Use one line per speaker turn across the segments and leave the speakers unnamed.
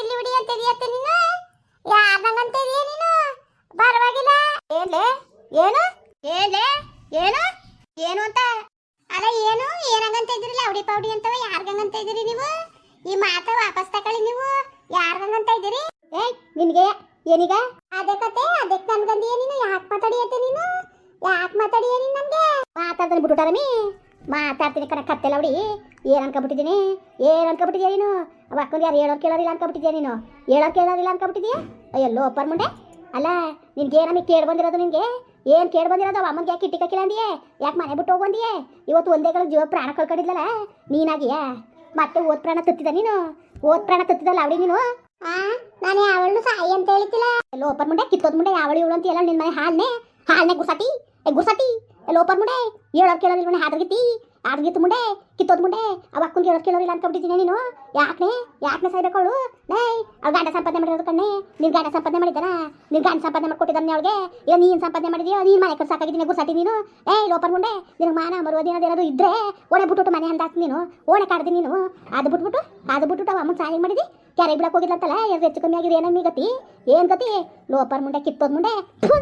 ಇಲ್ಲಿ ಹುಡಿ ಅಂತ ಇದೆಯತ್ತೆ ನೀನು? ಯಾರಂಗಂತ ಇದೆಯ ನೀನು? ಪರವಾಗಿಲ್ಲ. ಏನ್ಲೆ? ಏನು? ಏನ್ಲೆ? ಏನು? ಏನು ಅಂತ? ಅಲ್ಲ, ಏನು? ಏನಂಗಂತ ಇದ್ರಿಲ್ಲ ಅವಡಿ ಪೌಡಿ ಅಂತವ? ಯಾರ್ಗಂಗಂತ ಇದೀರಿ ನೀವು? ಈ ಮಾತ ವಾಪಸ್ ತಕೊಳ್ಳಿ ನೀವು. ಯಾರ್ಗಂಗಂತ ಇದ್ರಿ ಏಯ್, ನಿನಗೆ ಏನೀಗ? ಅದೇ ಕತೆ ಅದಕ್ಕೆ ನನ್ಗಂದಿಯ ನೀನು. ಯಾಕೆ ಮಾತಾಡಿಯತ್ತೆ ನೀನು? ಯಾಕೆ ಮಾತಾಡಿಯ ನೀನು ನನಗೆ? ಮಾತಾಡ್ತಾನೆ ನೀ ಮಾತಾಡ್ತೀನಿ ಕಣ ಕತ್ತೆಲ್ಲ ಅವಡಿ ಏನ್ ಅನ್ಕೊಬಿಟ್ಟಿದ್ದೀನಿ ಏನ್ ಅನ್ಕೊಬಿಟ್ಟಿದ್ಯಾ ನೀನು? ಅವ ಅಕ್ಕನ ಯಾರು ಹೇಳೋರು ಕೇಳೋರಿಲ್ಲ ಅನ್ಕೊಬಿಟ್ಟಿದ್ಯಾ ನೀನು? ಹೇಳೋರು ಕೇಳೋರಿಲ್ಲ ಅನ್ಕೊಬಿಟ್ಟಿದ್ಯಾ? ಅಯ್ಯೋ ಲೋಪರ್ ಮುಂಡೆ. ಅಲ್ಲ ನಿನ್ಗೆ ನಮಗೆ ಕೇಳಿ ಬಂದಿರೋದು ನಿನಗೆ? ಏನ್ ಕೇಳಿ ಬಂದಿರೋದು? ಅವ ಅಮ್ಮಂಗೆ ಯಾಕೆ ಕಿಟ್ಟಿಕಕ್ಕಿಲ್ಲ ಅಂದಿಯೇ? ಯಾಕೆ ಮನೆ ಬಿಟ್ಟು ಹೋಗ್ಬಂದಿಯೇ? ಇವತ್ತು ಒಂದೇ ಕಡೆ ಜೀವ ಪ್ರಾಣ ಕಳ್ಕೊಂಡಿದ್ಲಲ್ಲ? ನೀನಾಗಿಯಾ? ಮತ್ತೆ ಓದ್ ಪ್ರಾಣ ತತ್ತಿದ ನೀನು? ಓದ್ ಪ್ರಾಣ ತತ್ತಿದಲ್ಲ ಅವಳಿ ನೀನು? ನಾನು ಯಾವಳು ಸಾಯಿ ಅಂತ ಹೇಳ್ತಿಲ್ಲ ಲೋಪರ್ ಮುಂಡೆ ಕಿತ್ತೋದ್ ಮುಂಡೆ ಯಾವಳು ಇವಳು ಅಂತ ಎಲ್ಲ ನಿನ್ನ ಮನೆ ಹಾಲ್ನೆ? ಹಾಲ್ನೆ ಗುಸಾಟಿ? ಏ ಗುಸಾಟಿ? ಲೋಪರ್ ಮುಂಡೆ ಹೇಳೋರ್ ಕೇಳೋದಿಲ್ಲ ಮನೆ ಹಾದ್ರಗಿತ್ತಿ? ಆದ್ಗಿತ್ತು ಮುಂಡೆ, ಕಿತ್ತೋದ್ ಮುಂಡೆ ಅವ ಅಕ್ಕನ್ ಕೇಳೋರ್ ಕೇಳೋರಿಲ್ಲ ಅನ್ಕೊಂಡ್ಬಿಟ್ಟಿದ್ದೀನಿ ನೀನು. ಯಾಕೆ ಯಾಕೆ ಸಾಯ್ಬೇಕು ಅವಳು? ನೈ ಅವ್ಳು ಗಾಂಡ ಸಂಪಾದನೆ ಮಾಡಿರೋದು ಕಣ್ಣೆ. ನಿನ್ ಗಾಂಡ ಸಂಪಾದನೆ ಮಾಡಿದ್ದಾನ ನಿನ್ ಗಾಂಡ ಸಂಪಾದನೆ ಮಾಡ್ಕೊಟ್ಟಿದ್ದಾನೆ ಅವಳಿಗೆ? ಇಲ್ಲ ನೀನ್ ಸಂಪಾದನೆ ಮಾಡಿದ್ಯೋ? ನೀನ್ ಮನೆ ಕಡೆ ಸಾಕಾಗಿದ್ದೀನಿ ಗುಸಾಟಿ ನೀನು. ಏ ಲೋಪರ್ ಮುಂಡೆ, ನಿನಗೆ ಮಾನ ಮರುವದಿ ಏನಾದ್ರು ಇದ್ರೆ ಓಣೆ ಬಿಟ್ಬಿಟ್ಟು ಮನೆ ಹಂದಾಕ್ ನೀನು. ಓಣೆ ಕಾಡ್ದಿ ನೀನು. ಅದು ಬಿಟ್ಬಿಟ್ಟು ಅದು ಬಿಟ್ಬಿಟ್ಟು ಅವ ಅಮ್ಮನ ಸಾಯಿ ಮಾಡಿದಿ. ಕ್ಯಾರೆ ಬಿಡಕ್ ಹೋಗಿಲ್ಲಂತಲ್ಲ ಎರಡು ಹೆಚ್ಚು ಕಮ್ಮಿ ಆಗಿದೆ ಏನಮ್ಮಿ ಗತಿ? ಏನ್ ಗತಿ? ಲೋಪರ್ ಮುಂಡೆ, ಕಿತ್ತೋದ್ ಮುಂಡೆ.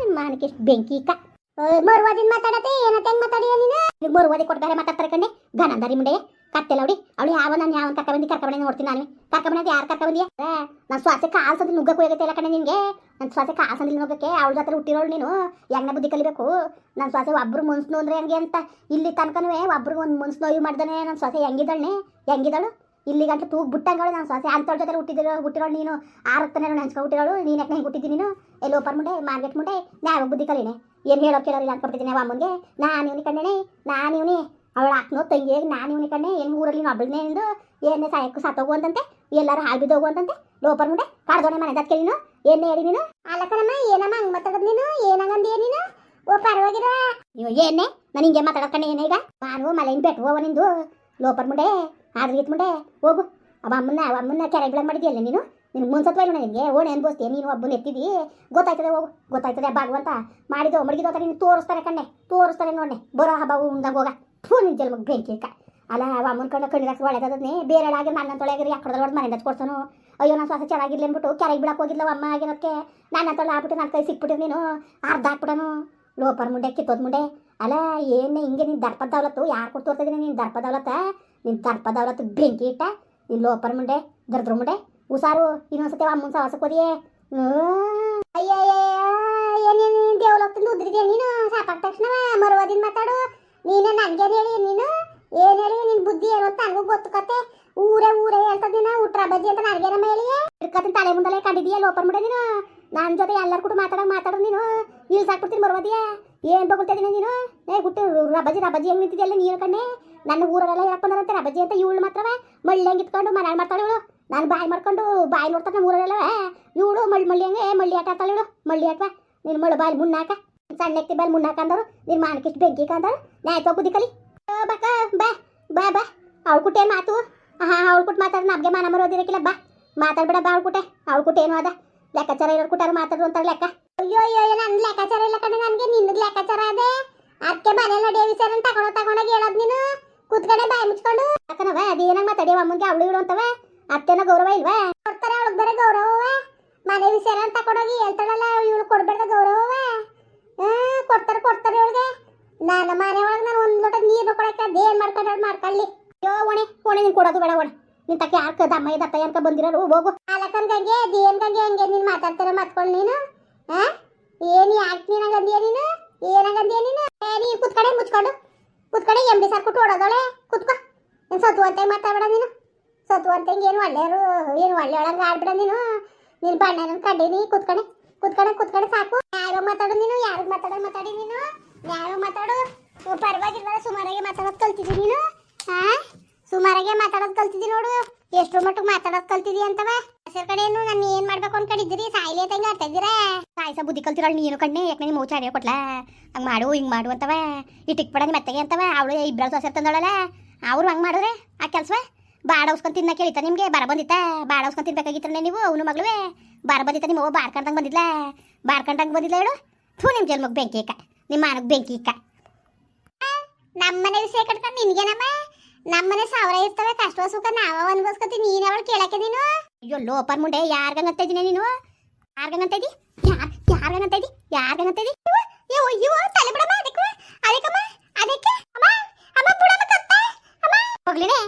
ನಿನ್ ಮಾನಕ್ಕೆ ಬೆಂಕಿ ಕ ಮರುವಾದಿನ ಮಾತಾಡತ್ತೆ? ಏನತ್ತೆ ಹೆಂಗ್ ಮಾತಾಡಿಯ ನೀನು? ನಿನಗೆ ಮರುವಾದಿ ಕೊಡ್ತಾರೆ ಮಾತಾಡ್ತಾರೆ ಕಣ್ಣೆ ಗನಂದರಿ ಮುಂಡೆ ಕತ್ತೆಲ್ಲ ಅವಡಿ ಅವಳು ಯಾವ ನಾನು ಯಾವ ಕರ್ಕ ಬಂದು ಕರ್ಕ ಬಂದು ನೋಡ್ತೀನಿ ನಾನು. ಕರ್ಕ ಬಂದಿ ಯಾರು ಕರ್ಕ ಬಂದಿಯ ನಾನು ಶ್ವಾಸ ಕಾಲ್ ನುಗ್ಗಕ್ಕೆ ಹೋಗುತ್ತೆ ಇಲ್ಲ ಕಣೆ ನಿನಗೆ. ನನ್ನ ಶ್ವಾಸ ಕಾಲ್ ಸಂದಿ ನುಗ್ಗಕ್ಕೆ ಅವಳ ಜೊತೆ ಹುಟ್ಟಿರೋಳು ನೀನು. ಹೆಂಗ ಬುದ್ಧಿ ಕಲಿಬೇಕು? ನನ್ನ ಶ್ವಾಸ ಒಬ್ರು ಮುನ್ಸ್ನು ಅಂದ್ರೆ ಹೆಂಗೆ ಅಂತ. ಇಲ್ಲಿ ತನಕನೂ ಒಬ್ರಿಗೆ ಒಂದು ಮುನ್ಸ್ ನೋವು ಮಾಡ್ದಾನೆ. ನನ್ನ ಶ್ವಾಸ ಹೆಂಗಿದ್ದಾಳೆ ಹೆಂಗಿದ್ದಾಳು? ಇಲ್ಲಿ ಗಂಟೆ ತೂಗ್ ಬಿಟ್ಟಂಗಳು ನಾನು ಶ್ವಾಸ. ಅಂಥವ್ರ ಜೊತೆ ಹುಟ್ಟಿದಿರೋ, ಹುಟ್ಟಿರೋಳು ನೀನು. ಆರತ್ತನೇ ಹಂಚ್ಕೊ ಹುಟ್ಟಿರೋಳು. ನೀನು ಯಾಕೆ ಹುಟ್ಟಿದ್ದೀನಿ ನೀನು? ಎಲ್ಲೋ ಓಪನ್ ಮುಂಡೆ ಮಾರ್ಕೆಟ್ ಮುಂಡೆ ನ್ಯಾಯ ಬುದ್ಧಿ ಕಲೀನೆ? ಏನು ಹೇಳೋ ಕೇಳೋರಿಲ್ಲ ಅನ್ಕೊಬಿಟ್ಟಿದ್ದೀನಿ ಅವ ಅಮ್ಮನಿಗೆ ನಾನು ಇವನಿ ಕಣ್ಣೆ ನಾನು ಇವನಿ. ಅವಳ ಹಾಕ್ನೋ ತಂಗಿಯಾಗಿ ನಾನು ಇವನಿ ಕಣ್ಣೆ ಏನು ಊರಲ್ಲಿ ಒಬ್ಬಳನ್ನೇ ಎಂದು ಏನೇ ಸಾಯಕ್ಕೂ ಸತ್ತೋಗು ಅಂತಂತೆ? ಎಲ್ಲರೂ ಹಾಳು ಬಿದ್ದೋಗುವಂತಂತೆ ಲೋಪರ್ ಮುಂದೆ? ಕಾಡ್ದೋಣೆ ಮನೆ ದಕ್ಕೆ ನೀನು ಏನೇ ಹೇಳಿ ನೀನು ಅಲ್ಲಕನಮ್ಮ ಏನಮ್ಮ ಹಂಗೆ ಮಾತಾಡೋದು ನೀನು? ಏನಂಗಂದಿಯ ನೀನು? ಓ ಪರವಾಗಿರ ನೀವು ಏನೇ ನಾನು ಹಿಂಗೆ ಮಾತಾಡೋಕಣ್ಣೆ ಏನೇ ಈಗ? ನಾನು ಮಲೆಯಿಂದ ಬೆಟ್ಟು ಹೋವ ನಿಂದು. ಲೋಪರ್ ಮುಂಡೆ ಆದ್ರೆ ಮುಂಡೆ ಹೋಗು. ಅವ ಅಮ್ಮನ್ನ ಅಮ್ಮನ್ನ ಕೆರೆ ಬಿಡಂಗ್ ಮಾಡಿದ್ಯಲ್ಲ ನೀನು? ನಿನ್ಗೆ ಮುನ್ಸತ್ವ ಇಲ್ಲ ನಿನಗೆ? ಓಣೆ ಅನ್ಭವಿಸ್ತೀಯ ನೀನು ಒಬ್ಬನ ಎತ್ತಿದಿ? ಗೊತ್ತಾಯ್ತದೆ, ಹೋಗು. ಗೊತ್ತಾಯ್ತದೆ ಭಾಗವಂತ ಮಾಡಿದೋ ಮಡಗಿದೋ ನೀನು ತೋರಿಸ್ತಾರೆ ಕಣ್ಣೆ. ತೋರಿಸ್ತಾರೆ ನೋಡಣೆ ಬರೋ ಹಬ್ಬ ಉಂದಾಗ ಹೋಗ. ಥೂ ನಿನ್ನ ಜಲ್ಮಗ್ ಬೆಂಕಿ ಕ ಅಲ್ಲ ಅಮ್ಮನ ಕಣ್ಣ ಕಣ್ಣಿಗೆ ಒಳ್ಳೆದದನ್ನೇ ಬೇರೆ ಆಗಿ ನನ್ನ ತೊಳೆಗಿರಿ ಯಾಕಡೆ ಹೊಡೆದು ಮನೆಯಿಂದ ಕೊಡ್ಸೋನು. ಅಯ್ಯೋ, ನಾನು ಶ್ವಾಸ ಚೆನ್ನಾಗಿರ್ಲಿ ಅಂದ್ಬಿಟ್ಟು ಕೆರೆಗೆ ಬಿಡಕ್ಕೆ ಹೋಗಿದ್ಲವ ಅಮ್ಮ ಆಗಿರೋದಕ್ಕೆ ನನ್ನ ತೊಳೆ ಆಗ್ಬಿಟ್ಟು ನನ್ನ ಕೈ ಸಿಕ್ಬಿಟ್ಟು ನೀನು. ಅರ್ಧ ಹಾಕ್ಬಿಡೋನು ಲೋಪರ್ ಮುಂಡೆ, ಕಿತ್ತೋದ್ ಮುಂಡೆ. ಅಲ್ಲ, ಏನು ಹಿಂಗೆ ನೀನು ದರ್ಪ ದೌಲತ್ತು, ಯಾರು ಕೊಟ್ಟು ತೋರ್ತಿದ್ದೀನಿ ನೀನು ದರ್ಪ ದೌಲತ್ತ? ನಿನ್ನ ದರ್ಪ ದೌಲತ್ತು ಬೆಂಕಿ ಇಟ್ಟ, ನೀನು ಲೋಪರ್ ಮುಂಡೆ, ದರ್ದ್ರ ಮುಂಡೆ. ಹುಷಾರು ಇನ್ನೊಂದ್ಸತಿ ಅಮ್ಮನ ಸವಾಸ ಕೋದಿಯೇ ಏನೇನು ದೇವಲೋಕದಿಂದ ಉದ್ರಿದೆ ನೀನು? ಸಾಕಾದ ತಕ್ಷಣ ಮರುವಾದಿನ ಮಾತಾಡು. ನೀನು ನನಗೇನು ಹೇಳಿ, ನೀನು ಏನು ಹೇಳಿ, ನಿನ್ ಬುದ್ಧಿ ಏನು ಅಂತ ನನಗೂ ಗೊತ್ತು ಕತೆ. ಊರೇ ಊರೇ ಹೇಳ್ತದ ಉಟ್ರ ಬಜ್ಜಿ ಅಂತ ನನಗೇನಮ್ಮ ಹೇಳಿ? ಇಡ್ಕತ್ತಿನ ತಲೆ ಮುಂದಲೇ ಕಂಡಿದೀಯ ಲೋಪರ್ ಮುಂಡೆ ನೀನು? ನನ್ನ ಜೊತೆ ಎಲ್ಲರ ಕೂಡ ಮಾತಾಡೋ ಮಾತಾಡು ನೀನು. ನೀವು ಸಾಕ್ಬಿಡ್ತೀನಿ ಮರುವಾದಿಯ? ಏನು ಬಗೊಳ್ತಿದ್ದೀನಿ ನೀನು? ಏ ಗುಟ್ಟು ರಬಜಿ ರಬಜಿ ಹೆಂಗೆ ನಿಂತಿದೆಯಲ್ಲ ನೀನು ಕಣ್ಣೆ? ನನ್ನ ಊರಲ್ಲೆಲ್ಲ ಹೇಳಕ್ ಬಂದಾರಂತೆ ರಬಜಿ ಅಂತ ಇವಳು ಮಾತ್ರವೇ? ಮಳ್ಳಿ ಹೆಂಗೆ ಇತ್ಕೊಂಡು ಮನೆ ಮಾಡ್ತಾಳೆ ಇವಳು. ನಾನು ಬಾಯಿ ಮಾಡ್ಕೊಂಡು ಬಾಯಿ ನೋಡ್ತಾನೆ ಊರಲ್ಲೆಲ್ಲ ಇವಳು ಮಳ್ಳಿ ಮಳ್ಳಿ ಹಂಗೆ? ಮಳ್ಳಿ ಆಟ ಆಡ್ತಾಳೆ ಇವಳು ಮಳ್ಳಿ ಆಟ ನಿನ್ನ ಮಳ್ಳು ಬಾಯಿ ಮುನ್ನಾಕ ಸಣ್ಣ ಎತ್ತಿ ಬಾಯಿ ಮುನ್ನಾಕ ಅಂದರು ನಿನ್ನ ಮಾನಕಿಷ್ಟು ಬೆಂಕಿ ಕಂದರು ನ್ಯಾಯ ಬುದ್ಧಿ ಕಲಿ. ಬಕ ಬಾ ಬಾ ಬಾ ಅವಳು ಕುಟ್ಟೆ ಮಾತು? ಹಾ ಅವಳು ಕುಟ್ಟು ಮಾತಾಡ, ನಮಗೆ ಮಾನ ಮರೋದಿರಕ್ಕಿಲ್ಲ ಬಾ. ಮಾತಾಡ್ಬೇಡ ಬಾ ಅವಳು ಕುಟ್ಟೆ ಅವಳು ಕುಟ್ಟೆ ಏನು ಅದ? ಲೆಕ್ಕಾಚಾರ ಇರೋರು ಕುಟ್ಟಾರು ಮಾತಾಡ್ರು ಅಂತಾರೆ ಲೆಕ್ಕ. ಅಯ್ಯೋ ಅಯ್ಯೋ ನನ್ನ ಲೆಕ್ಕಾಚಾರ ಇಲ್ಲ ಕಣೆ, ನನಗೆ ನಿನ್ಗೆ ಲೆಕ್ಕಾಚಾರ ಅದೇ. ಅದಕ್ಕೆ ಡೇವಿ ಸರ್ ಅಂತ ತಗೊಂಡೋಗಿ ತಗೊಂಡೋಗಿ ಹೇಳೋದು ನೀನು. ಕೂತ್ಕಡೆ ಬಾಯಿ ಮುಚ್ಕೊಂಡು. ಯಾಕನವ ಅದೇನಾಗ ಮಾತಾಡಿ ಅಮ್ಮಂಗೆ ಅವಳು ಇಳು ಅಂತವ. ಅತ್ತೆನ ಗೌರವ ಇಲ್ವಾ? ಕೊಡ್ತಾರೆ ಅವಳಿಗೆ ಬೇರೆ ಗೌರವವ? ಮನೆ ವಿಷಯ ಅಂತ ತಗೊಂಡೋಗಿ ಹೇಳ್ತಾಳಲ್ಲ, ಇವಳು ಕೊಡ್ಬೇಡ ಗೌರವವ? ಹಾ, ಕೊಡ್ತಾರೆ ಕೊಡ್ತಾರೆ ಇವಳಿಗೆ. ನನ್ನ ಮನೆ ಒಳಗೆ ನಾನು ಒಂದು ಲೋಟ ನೀರು ಕೊಡಕ್ಕೆ ಅದೇನು ಮಾಡ್ಕೊಂಡು ಮಾಡ್ಕೊಳ್ಳಿ. ಅಯ್ಯೋ ಒಣೆ ಒಣೆ ನೀನು ಕೊಡೋದು ಬೇಡ ಒಣೆ ನಿನ್ ತಕ್ಕ ಕದ ದಮ್ಮ ಇದಪ್ಪ ಅನ್ಕ ಬಂದಿರೋರು? ಹೋಗು. ಅಲಕನ್ ಗಂಗೆ ದೇನ್ ಗಂಗೆ, ಹಂಗೆ ನೀನು ಮಾತಾಡ್ತಾರ ಮಾತ್ಕೊಂಡು ನೀನು. ಹಾ? ಏನು ಯಾಕೆ ನೀನಂಗಂದಿಯ ನೀನು ಏನಂಗಂದಿಯ ನೀನು? ನೀನು? ಕುತ್ಕಡೆ ಮುಚ್ಕೊಂಡು. ಕುತ್ಕಡೆ ಎಂ ಬಿ ಸಾರ್ ಕೊಟ್ಟು ಓಡೋದಳೆ. ಕುತ್ಕೋ. ನೀನು ಸತು ಅಂತ ಮಾತಾಡ್ಬೇಡ ನೀನು. ಸತು ಅಂತ ಏನು ಒಳ್ಳೆಯವರು, ಏನು ಒಳ್ಳೆಯೊಳಂಗೆ ಆಡ್ಬಿಡ ನೀನು? ನೀನು ಬಣ್ಣ ಕಡ್ಡಿನಿ ಕುತ್ಕೊಂಡೆ ಕುತ್ಕೊಂಡೆ ಕುತ್ಕೊಂಡೆ ಸಾಕು. ಯಾರೋ ಮಾತಾಡು ನೀನು, ಯಾರಿಗೆ ಮಾತಾಡೋ ಮಾತಾಡಿ ನೀನು? ಯಾರೋ ಮಾತಾಡು. ಪರವಾಗಿಲ್ವಲ್ಲ, ಸುಮಾರಾಗಿ ಮಾತಾಡೋದು ಕಲ್ತಿದ್ದೀನಿ ನೀನು? ಹಾ ಸುಮಾರಾಗೆ ಮಾತಾಡೋದು ಕಲ್ತಿದ್ದೀನಿ ನೋಡು. ಎಷ್ಟು ಮಟ್ಟಿಗೆ ಮಾತಾಡೋದು ಕಲ್ತಿದಿ ಅಂತವ. ಹೆಸರು ಕಡೆ ಏನು, ನಾನು ಏನ್ ಮಾಡ್ಬೇಕು ಅನ್ಕೊಂಡಿದ್ದೀರಿ? ಸಾಯಿಲಿ ಅಂತ ಹಿಂಗೆ ಆಡ್ತಾ ಇದ್ದೀರಾ? ಸಾಯಿಸ ಬುದ್ಧಿ ಕಲ್ತಿರೋಳು ನೀನು ಕಣ್ಣೆ ಯಾಕೆ ನಿಮ್ಮ ಮೌಚ ಕೊಟ್ಲ? ಹಂಗೆ ಮಾಡು, ಹಿಂಗೆ ಮಾಡು ಅಂತವ. ಈ ಟಿಕ್ ಪಡ ಮೆತ್ತಗೆ ಅಂತವ. ಅವಳು ಇಬ್ಬರು ಸೊಸೆ ತಂದಳಲ್ಲ. ಅವ್ರು ಹಂಗೆ ಮಾಡಿದ್ರೆ ಆ ಕೆಲಸ ಬಾಡ ಉಸ್ಕೊಂಡ್ ತಿನ್ನ ಕೇಳಿತ ನಿಮ್ಗೆ? ಬರ ಬಂದಿತ್ತ? ಬಾಡ ಉಸ್ಕೊಂಡ್ ತಿನ್ಬೇಕಾಗಿತ್ತಲ್ಲ ನೀವು? ಅವನು ಮಗಳು ಬಾರ ಬಂದಿತ್ತ ನಿಮ್ಮ? ಬಾರ್ಕಂಡಂಗೆ ಬಂದಿದ್ಲ? ಬಾರ್ಕಂಡಂಗೆ ಬಂದಿಲ್ಲ ಹೇಳು? ಥೂ ನಿಮ್ಮ ಜನ್ಮಕ್ಕೆ ಬೆಂಕಿ ಇಕ್ಕ ನಿಮ್ಮ ಮಾನಕ್ಕೆ ಬೆಂಕಿ ಇಕ್ಕ ನಮ್ಮನೇಲಿ ವಿಷಯ ಕಟ್ಕೊಂಡು ನಿನ್ಗೇನಮ್ಮ? ನಮ್ಮನೆ ಸಾವಿರ ಇರ್ತವೆ ಕಷ್ಟ ಸುಖ ನಾವ ಅನ್ಭವಿಸ್ಕೊತೀನಿ ನೀನ್ ಅವಳು ಕೇಳಕ್ಕೆ ನೀನು? ಅಯ್ಯೋ, ಲೋಪರ್ ಮುಂಡೆ ಯಾರ್ಗಂಗಂತ ಇದೀನಿ ನೀನು? ಯಾರ್ಗಂಗಂತ ಇದಿ? ಯಾರ್ ಯಾರ್ಗಂಗಂತ ಇದಿ? ಯಾರ್ಗಂಗಂತ ಇದಿ ಅಯ್ಯೋ ಅಯ್ಯೋ ತಲೆ ಬಿಡಮ್ಮ ಅದಕ್ಕೆ ಅದಕ್ಕಮ್ಮ ಅದಕ್ಕೆ ಅಮ್ಮ ಅಮ್ಮ ಬಿಡಮ್ಮ ಕತ್ತ ಅಮ್ಮ ಬಗ್ಲಿನೇ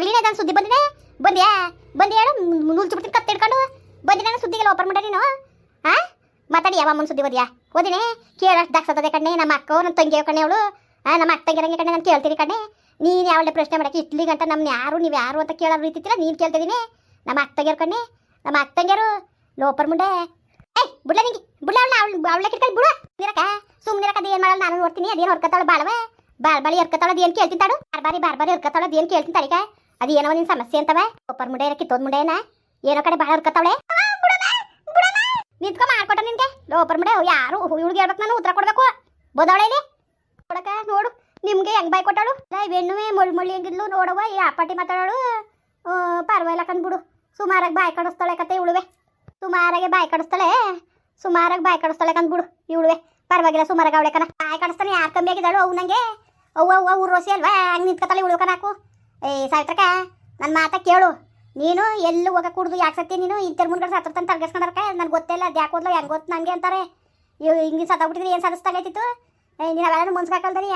ಬಗ್ಲಿನೇ ನಾನು ಸುದ್ದಿ ಬಂದಿದೆ? ಬಂದ್ಯಾ? ಬಂದಿ ಹೇಳು ನುಲ್ಚು ಕತ್ತೆ ಹಿಡ್ಕೊಂಡು. ನಾನು ಸುದ್ದಿಗೆಲ್ಲ ಓಪನ್ ಮುಂಡೆ ನೀನು? ಹಾ ಮಾತಾಡಿ, ಯಾವ ಅಮ್ಮನ ಸುದ್ದಿ ಓದಿಯಾ ಓದಿನಿ? ಕೇಳಷ್ಟು ದಾಕ್ಸತ್ತದೆ ಕಣ್ಣೆ, ನಮ್ಮ ಅಕ್ಕ ನನ್ನ ತಂಗಿ ಕಣ್ಣೆ ಅವಳು. ಆ, ನಮ್ಮ ಅಕ್ಕ ತಂಗಿರಂಗೆ ಕಣ್ಣೆ, ನಾನು ಕೇಳ್ತೀನಿ ಕಣ್ಣೆ. ನೀನು ಯಾವಳೆ ಪ್ರಶ್ನೆ ಮಾಡಕ್ಕೆ ಇಟ್ಲಿಗಂಟ ನಮ್ಮ ಯಾರು, ನೀವು ಯಾರು ಅಂತ ಕೇಳೋ ರೀತಿತ್ತಿಲ್ಲ ನೀನು ಕೇಳ್ತಿದ್ದೀನಿ ನಮ್ಮ ಅಕ್ಕ ತಂಗಿಯರು ಕಣ್ಣೆ, ನಮ್ಮ ಅಕ್ಕ ತಂಗಿಯರು ಲೋಪರ್ ಮುಂಡೆ. ಏಯ್, ಬುಡ್ಲ ನಿಂಗೆ, ಬುಡ್ಲ ಅವಳ ಅವಳು ಅವಳ ಕಿಟ್ಕೊಂಡು ಬಿಡು. ನಿರಕ ಸುಮ್ಮನಿರಕ ಅದೇನು ಮಾಡಲ್ಲ, ನಾನು ನೋಡ್ತೀನಿ, ಅದೇನು ಹೊರ್ಕತ್ತಾಳು ಬಾಳವೆ. ಬಾಳ್ ಬಾಳಿ ಹೊರ್ಕತ್ತಾಳು ಅದೇನು ಕೇಳ್ತೀನಿ ಬಾರಿ ಬಾರ್ಬಾರಿ ಬಾರ್ಬಾರಿ ಹೊರ್ಕತ್ತಾಳು ಅದೇನು ಕೇಳ್ತೀನಿ ತಡಿಕ ಅದು ಏನೋ ನಿನ್ ಸಮಸ್ಯೆ ಅಂತವೆ? ಒಪ್ಪರ್ ಮುಂಡೆ ಕಿತ್ತೋದ್ ಮುಂಡೆ ಏನ ಕಡೆ ಬಹಳ ಹೊರ್ಕತ್ತಾವಳೆ ನಿಂತ್ಕೊ, ಮಾಡ್ಕೊಟ್ಟ ನಿನ್ಗೆ ಲೋಪರ್ ಮುಂಡೆ ಯಾರು? ಹುಡುಗಿ ಹೇಳ್ಬೇಕು ನಾನು, ಉತ್ತರ ಕೊಡ್ಬೇಕು. ಬೋದವಳೆ ಇಲ್ಲಿ? ಕೊಡಕ, ನೋಡು. ನಿಮ್ಗೆ ಹೆಂಗ್ ಬಾಯ್ ಕೊಟ್ಟಾಳು? ಹೆಣ್ಣುವೆ ಮುಳ್, ಮುಳ್ಳಿ ಹೆಂಗಿದ್ಲು? ನೋಡವ ಈ ಅಪ್ಪಾಟಿ ಮಾತಾಡೋಳು. ಪರವಾಗಿಲ್ಲ ಕಂದ್ಬಿಡು ಸುಮಾರಾಗಿ ಬಾಯ್ ಕಡಿಸ್ತಾಳೆ ಕತೆ ಇವಳುವೆ ಸುಮಾರಾಗೆ ಬಾಯ್ ಕಡಿಸ್ತಾಳೆ ಸುಮಾರಾಗಿ ಬಾಯ್ ಕಡಿಸ್ತಾಳೆ ಕಂದ್ಬಿಡು ಇವಳುವೆ ಪರವಾಗಿಲ್ಲ, ಸುಮಾರಾಗಿ ಅವಳೆ ಕಣ. ಬಾಯ್ ಕಡಿಸ್ತಾನೆ ಯಾರು ಕಮ್ಮಿ ಆಗಿದ್ದಾಳು? ಅವು ನಂಗೆ. ಅವ್ವ ಅವ್ವ ರೋಸಿ ಅಲ್ವಾ? ಹಂಗೆ ನಿಂತ್ಕೊತಾಳೆ ಇವಳು ಏ ಸಾಯ್ತ್ರಕ ನನ್ನ ಮಾತ ಕೇಳು. ನೀನು ಎಲ್ಲೂ ಹೋಗಕ್ಕೆ ಕುಡ್ದು ಯಾಕೆ ಸತ್ತಿ ನೀನು ಇಂತರ ಮುಂದ್ಗಡೆ ಸತ್ರ ತಂದು ತರ್ಗಿಸ್ಕೊಂಡರ್ಕ ನನ್ಗೆ ಗೊತ್ತಿಲ್ಲ ಅದು ಯಾಕೆ ಹೋದ್ಲು, ಹೆಂಗೆ ಗೊತ್ತು ನನಗೆ ಅಂತಾರೆ. ಇವ್ ಹಿಂಗೆ ಸತ್ತಾಗ್ಬಿಟ್ಟಿದ್ರೆ ಏನು ಸಾಧಿಸ್ತಾಗೈತಿತ್ತು ನೀನು ಅವೆಲ್ಲ ಮುನ್ಸ್ಕಾಕಲ್ದರಿ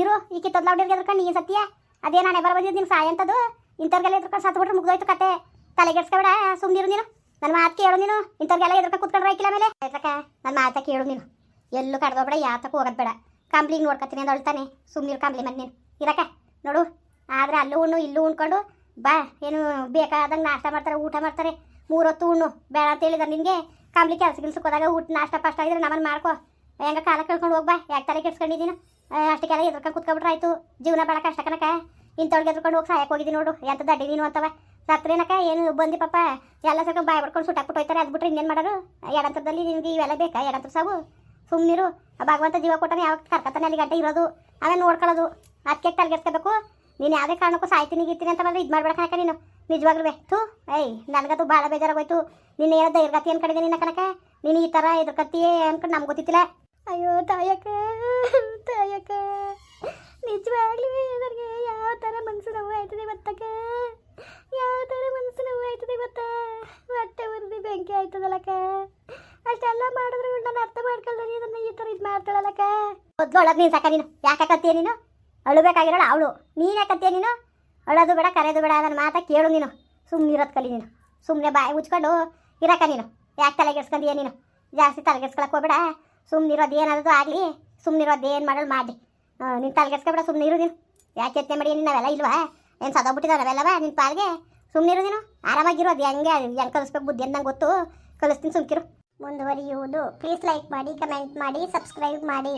ಇರು ಈ ಕಿತ್ತೊದ್ಲ ಹುಡುಗಿಗೆ ಎದ್ಕೊಂಡು ನೀನು ಸತ್ಯ? ಅದೇ ನಾನು ಎಬ್ಬರ ಬಂದಿದ್ದು ನಿನ್ನ ಸಾಯ ಅಂತದು? ಇಂಥವ್ರಿಗೆಲ್ಲ ಎದ್ಕೊಂಡು ಸತ್ತು ಬಿಟ್ರೆ ಮುಗ್ದೋಯ್ತು ಕತೆ. ತಲೆಗೆಡ್ಸ್ಕೊಬೇಡ ಸುಮ್ಮನಿರು ನೀನು. ನನ್ನ ಮಾತು ಕೇಳು ನೀನು. ಇಂಥವ್ರಿಗೆಲ್ಲ ಎದ್ರಕ ಕುತ್ಕೊಂಡ್ರೆ ಆಯ್ಕಿಲ್ಲ ಮೇಲೆ ಎದ್ರಕ ನನ್ನ ಮಾತ ಕೇಳು ನೀನು. ಎಲ್ಲೂ ಕಡ್ದೋಗ್ಬೇಡ ಯಾತಕ್ಕೂ ಹೋಗೋದು ಬೇಡ. ಕಂಬ್ಲಿಗೆ ನೋಡ್ಕೊತೀನಿ ಅಂತ ಅಳ್ತಾನೆ ಸುಮ್ಮನಿರು ಕಂಬ್ಲಿ ಮನೆ ನೀನು ಇರಕ್ಕ ನೋಡು. ಆದ್ರೆ ಅಲ್ಲೂ ಉಣ್ಣು, ಇಲ್ಲೂ ಉಣ್ಕೊಂಡು ಬಾ, ಏನು ಬೇಕಾದಂಗೆ ನಾಷ್ಟ ಮಾಡ್ತಾರೆ, ಊಟ ಮಾಡ್ತಾರೆ. ಮೂರೊತ್ತು ಉಣ್ಣು, ಬೇಡ ಅಂತ ಹೇಳಿದ್ರೆ ನಿನಗೆ. ಕಂಬ್ಲಿ ಕೆಲಸ ಗಿಲ್ಸಕ್ಕೆ ಹೋದಾಗ ಊಟ ನಾಷ್ಟ ಪಾಷ್ಟ ಆಗಿದ್ರೆ ನಮ್ಮನ್ನು ಮಾಡ್ಕೊ. ಹೆಂಗ ಕಾಲ ಕಳ್ಕೊಂಡು ಹೋಗ್ಬಾ ಯಾಕೆ ತಲೆ ಕೆಡ್ಸ್ಕೊಂಡಿದ್ದೀನು ಅಷ್ಟಕ್ಕೆಲ್ಲ ಎದ್ರಕೊಂಡು ಕುತ್ಕೊಬಿಟ್ರೆ ಜೀವನ ಬೇಡ ಕಷ್ಟ ಕನಕ ಇಂಥವ್ಳಿಗೆ ಎದ್ರಕೊಂಡು ಹೋಗಿ ಸಾಯಕ್ಕೆ ಹೋಗಿದ್ದೀನಿ ನೋಡು, ಎಂತ ದಡ್ಡಿ ನೀನು ಅಂತವ. ಸತ್ರೇನಕ ಏನು ಬಂದಿ ಪಾಪ, ಎಲ್ಲ ಸ್ವಲ್ಪ ಬಾಯ್ ಬಡ್ಕೊಂಡು ಸುಟ್ಟಾಕ್ಬಿಟ್ಟು ಹೋಯ್ತಾರೆ, ಅದು ಬಿಟ್ರೆ ಇನ್ನೇನು ಮಾಡೋರು ಎಡಂತರದಲ್ಲಿ ನಿನಗೆ ಇವೆಲ್ಲ ಬೇಕಾ? ಎಡಂತರ ಸಾವು? ಸುಮ್ಮನಿರು ಭಗವಂತ ಜೀವ ಕೊಟ್ಟನೆ ಯಾವಾಗ ಕರ್ಕತಾನೆ ಅಲ್ಲಿ ಗಂಟೆ ಇರೋದು. ಆಮೇಲೆ ನೋಡ್ಕೊಳ್ಳೋದು. ಅದಕ್ಕೆ ತಲೆಗೆಡ್ಸ್ಕೋಬೇಕು ನೀನು ಯಾವುದೇ ಕಾರಣಕ್ಕೂ ಸಾಯ್ತೀನಿ ಗೀತೀನಿ ಅಂತ ಬಂದ್ರೆ ಇದು ಮಾಡ್ಬೇಡ ಕನಕ ನೀನು. ನಿಜವಾಗ್ಲೂ ಥೂ ಏಯ್ ನನಗದು ಭಾಳ ಬೇಜಾರಾಗೋಯ್ತು. ನೀನು ಏನೋ ಧೈರ್ಯಗತಿ ಅನ್ಕೊಂಡಿದ್ದೆ ನಿನ್ನ ಕನಕ ನೀನು ಈ ಥರ ಕತ್ತಿಯೇ ಅನ್ಕೊಂಡು ನಮ್ಗೆ ಗೊತ್ತಿತ್ತಿಲ್ಲ. ಅಯ್ಯೋ ತಾಯಕ ತಾಯಕ ನಿಜವಾಗ್ಲೂ ನನಗೆ ಯಾವ ಥರ ಮನಸ್ಸು ನೋವು ಆಯ್ತದೆ ಬತ್ತಕ ಯಾವ ಥರ ಮನಸ್ಸು ನೋವು ಆಯ್ತದೆ ಗೊತ್ತಾ? ಹೊಟ್ಟೆ ಉರಿದು ಬೆಂಕಿ ಆಯ್ತದಲ್ಲಕ್ಕ? ಅಷ್ಟೆಲ್ಲ ಮಾಡಿದ್ರು ನಾನು ಅರ್ಥ ಮಾಡ್ಕೊಳ್ದೆ ಅದನ್ನ ಈ ಥರ ಇದು ಮಾಡ್ತಾಳಲ್ಲಕ್ಕ? ಒದ್ಲೊಳಗೆ ನೀನು ಸಾಕ ನೀನು. ಯಾಕೆ ಕತ್ತೀಯ ನೀನು? ಅಳಬೇಕಾಗಿರೋಳು ಅವಳು. ನೀನು ಯಾಕತ್ತೀಯ ನೀನು? ಅಳೋದು ಬೇಡ, ಕರೆಯೋದು ಬೇಡ ನನ್ನ ಮಾತಾ ಕೇಳು ನೀನು. ಸುಮ್ಮನೆ ಇರೋದು ಕಲಿ ನೀನು. ಸುಮ್ಮನೆ ಬಾಯಿ ಉಚ್ಕೊಂಡು ಇರಕ ನೀನು. ಯಾಕೆ ತಲೆಗೆಡ್ಸ್ಕೊಂಡೀಯ ನೀನು? ಜಾಸ್ತಿ ತಲೆಗೆಡ್ಸ್ಕೊಳಕ್ಕೆ ಹೋಗ್ಬೇಡ. ಸುಮ್ಮನಿರೋದು ಏನಾದ್ರು ಆಗಲಿ. ಸುಮ್ಮನಿರೋದು ಏನು ಮಾಡಲು ಮಾಡಿ ನೀನು ತಲೆಗೆಡ್ಸ್ಕೊಬೇಡ ಸುಮ್ಮನೆ ಇರು ನೀನು. ಯಾಕೆ ಎತ್ತನೆ ಮಾಡಿ ನೀನು? ನಾವೆಲ್ಲ ಇಲ್ವಾ? ಏನು ಸದೋಗ್ಬಿಟ್ಟಿದ್ದಾವೆ ನಾವೆಲ್ಲವ ನಿನ್ನ ಪಾಲ್ಗೆ? ಸುಮ್ಮನಿರು ನೀನು. ಆರಾಮಾಗಿರೋದು ಹೆಂಗೆ? ಹೆಂಗೆ ಕಲಿಸ್ಬೇಕು ಬುದ್ಧಿ ನಂಗೆ ಗೊತ್ತು. ಕಲಿಸ್ತೀನಿ ಸುಮ್ಕಿರು. ಮುಂದುವರಿಯುವುದು. ಪ್ಲೀಸ್ ಲೈಕ್ ಮಾಡಿ ಕಮೆಂಟ್ ಮಾಡಿ ಸಬ್ಸ್ಕ್ರೈಬ್ ಮಾಡಿ.